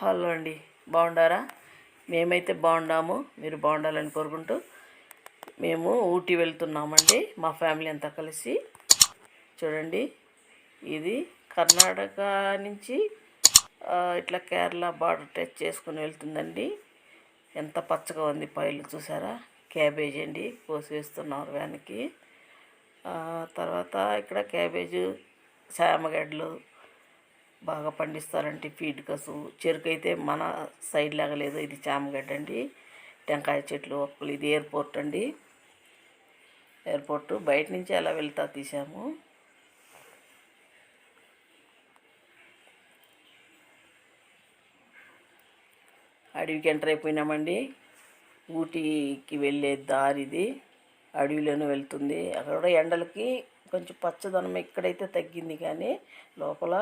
Hello అండి బాగుండారా? మేమైతే బాగుండాము మీరు బాగుండాలని కోరుకుంటూ మేము ఊటీ వెళ్తున్నామండి మా ఫ్యామిలీ అంతా కలిసి. చూడండి ఇది కర్ణాటక నుంచి ఇట్లా కేరళ బార్డర్ టచ్ చేసుకుని వెళ్తుందండి. ఎంత పచ్చగా ఉంది పైలు చూసారా? క్యాబేజ్ అండి కోసి వేస్తున్నారు వ్యాన్కి తర్వాత ఇక్కడ క్యాబేజు శామగడ్డలు బాగా పండిస్తారంటే ఫీడ్ కసు చెరుకు అయితే మన సైడ్ లాగా లేదు ఇది చామగడ్డ అండి. టెంకాయ చెట్లు ఒక్కలు ఇది ఎయిర్పోర్ట్ అండి. ఎయిర్పోర్ట్ బయట నుంచి ఎలా వెళ్తా తీసాము అడవికి ఎంటర్ అయిపోయినామండి. ఊటీకి వెళ్ళే దారిది అడవిలోనే వెళ్తుంది. అక్కడ కూడా ఎండలకి కొంచెం పచ్చదనం ఇక్కడైతే తగ్గింది కానీ లోపల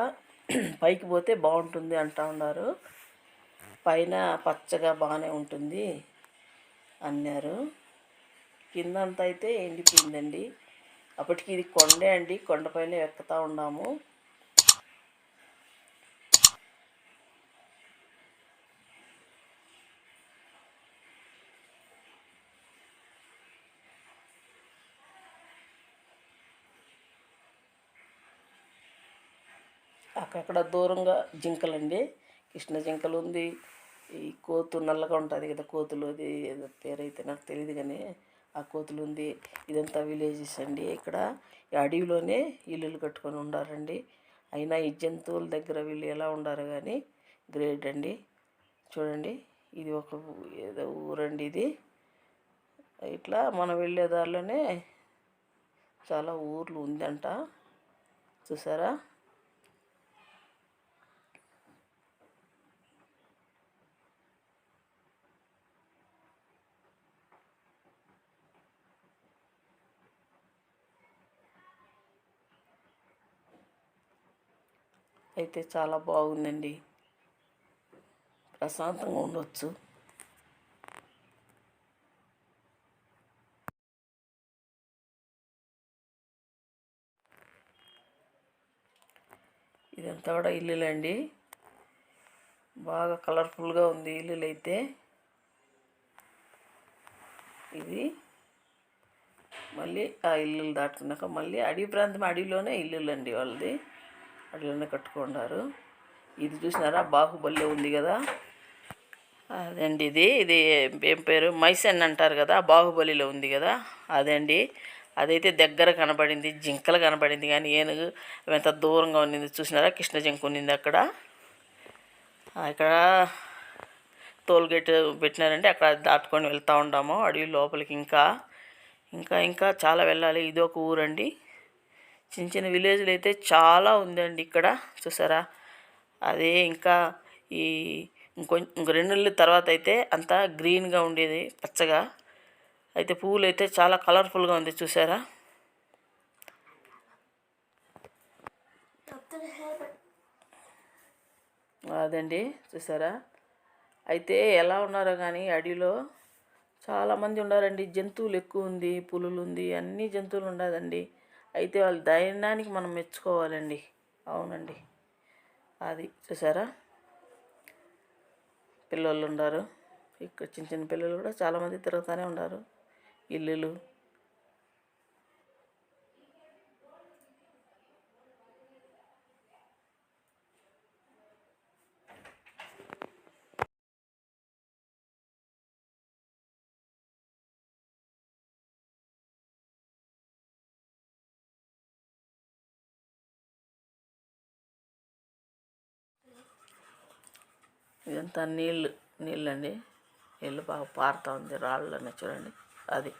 పైకి పోతే బాగుంటుంది అంటా ఉన్నారు. పైన పచ్చగా బాగానే ఉంటుంది అన్నారు. కిందంతా అయితే ఎండిపోయిందండి. అప్పటికి ఇది కొండే అండి కొండపైన ఎక్కుతా ఉన్నాము. అక్కడక్కడ దూరంగా జింకలండి. కృష్ణ జింకలు ఉంది. ఈ కోతు నల్లగా ఉంటుంది కదా కోతులు అది ఏదో పేరైతే నాకు తెలియదు కానీ ఆ కోతులు ఉంది. ఇదంతా విలేజెస్ అండి ఇక్కడ. ఈ అడవిలోనే ఇల్లులు కట్టుకొని ఉండారండి అయినా ఈ జంతువుల దగ్గర వీళ్ళు ఎలా ఉండారు కానీ గ్రేట్ అండి. చూడండి ఇది ఒక ఏదో ఊరండి ఇది. ఇట్లా మనం వెళ్ళే దారిలోనే చాలా ఊర్లు ఉందంట. చూసారా? అయితే చాలా బాగుందండి. ప్రశాంతంగా ఉండొచ్చు. ఇదంతా కూడా ఇల్లులండి. బాగా కలర్ఫుల్గా ఉంది ఇల్లులు అయితే ఇది మళ్ళీ ఆ ఇల్లులు దాటుకున్నాక మళ్ళీ అడవి ప్రాంతం అడవిలోనే ఇల్లులు అండి వాళ్ళది. అట్లనే కట్టుకున్నారు. ఇది చూసినారా? బాహుబలి ఉంది కదా. అదండి ఇది. ఇది ఏం పేరు? మైసన్ అంటారు కదా బాహుబలిలో ఉంది కదా. అదండి. అదైతే దగ్గర కనబడింది జింకలు కనబడింది కానీ ఏనుగు ఎంత దూరంగా ఉండింది చూసినారా? కృష్ణ జింక ఉండింది అక్కడ. ఇక్కడ టోల్గేట్ పెట్టినారంటే అక్కడ దాటుకొని వెళ్తూ ఉంటాము అడవి లోపలికి ఇంకా. ఇంకా ఇంకా చాలా వెళ్ళాలి. ఇది ఒక ఊరండి. చిన్న చిన్న విలేజ్లు అయితే చాలా ఉందండి ఇక్కడ. చూసారా? అదే ఇంకా ఈ ఇంకొ ఇంకో రెండు నెలల తర్వాత అయితే అంతా గ్రీన్గా ఉండేది పచ్చగా. అయితే పువ్వులు అయితే చాలా కలర్ఫుల్గా ఉంది చూసారా? అదండి చూసారా? అయితే ఎలా ఉన్నారో కానీ అడవిలో చాలామంది ఉన్నారండి జంతువులు ఎక్కువ ఉంది పులులు ఉంది అన్ని జంతువులు ఉండదండి. అయితే వాళ్ళ ధైర్యానికి మనం మెచ్చుకోవాలండి. అవునండి. అది చూసారా? పిల్లలు ఉన్నారు. ఇక్కడ చిన్న చిన్న పిల్లలు కూడా చాలామంది తిరుగుతూనే ఉన్నారు. ఇల్లులు ఇదంతా నీళ్ళు నీళ్ళండి. నీళ్ళు బాగా పారుతూ ఉంది రాళ్ళని చూడండి. అది.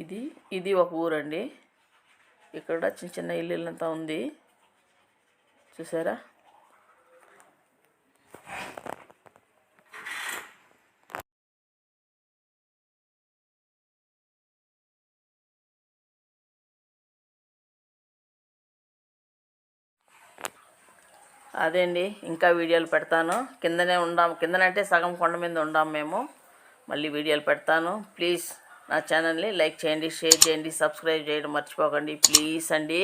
ఇది ఇది ఒక ఊరండి. ఇక్కడ చిన్న చిన్న ఇల్లులంతా ఉంది. చూసారా? అదే అండి ఇంకా వీడియోలు పెడతాను. కిందనే ఉండాం కిందనంటే సగం కొండ మీద ఉండాం మేము. మళ్ళీ వీడియోలు పెడతాను. ప్లీజ్ నా ఛానల్ని లైక్ చేయండి షేర్ చేయండి సబ్స్క్రైబ్ చేయడం మర్చిపోకండి. ప్లీజ్ అండి.